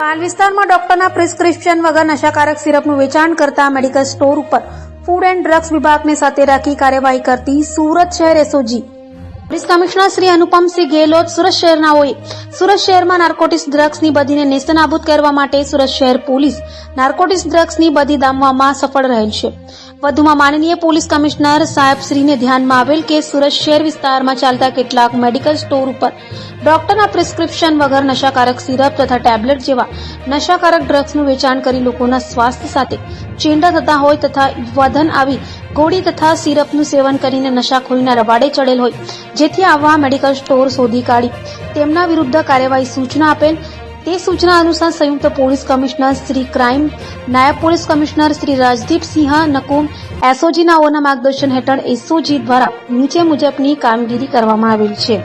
પાલ વિસ્તારમાં ડોક્ટરના પ્રિસ્ક્રિપ્શન વગર નશાકારક સિરપનું વેચાણ કરતા મેડિકલ સ્ટોર ઉપર ફૂડ એન્ડ ડ્રગ્સ વિભાગને સાથે રાખી કાર્યવાહી કરતી સુરત શહેર SOG. Police commissioner Shri Anupamsinh Gehlot Surat શહેરનાઓએ Surat શહેરમાં નાર્કોટિક્સ ડ્રગ્સની બદીને નેસ્તનાબૂદ કરવા માટે સુરત શહેર પોલીસ નાર્કોટિક્સ ડ્રગ્સની બદી દામવામાં સફળ રહેલ છે. વધુમાં માનનીય પોલીસ કમિશનર સાહેબ શ્રીને ધ્યાનમાં આવેલ કે સુરત શહેર વિસ્તારમાં ચાલતા કેટલાક મેડિકલ સ્ટોર ઉપર ડોક્ટરના પ્રિસ્ક્રિપ્શન વગર નશાકારક સિરપ તથા ટેબ્લેટ જેવા નશાકારક ડ્રગ્સનું વેચાણ કરી લોકોના સ્વાસ્થ્ય સાથે ચેંડા થતા હોય તથા વધન આવી ગોળી તથા સિરપનું સેવન કરીને નશાખોરીના રવાડે ચડેલ હોય, જેથી આવા મેડિકલ સ્ટોર શોધી કાઢી તેમના વિરુદ્ધ કાર્યવાહી સૂચના આપેલ તે સૂચના અનુસાર સંયુક્ત પોલીસ કમિશનર શ્રી ક્રાઇમ, નાયબ police commissioner Shri Rajdeep Sinh Nakum, SOG નાઓના માર્ગદર્શન હેઠળ એસઓજી દ્વારા નીચે મુજબની કામગીરી કરવામાં આવેલ છે.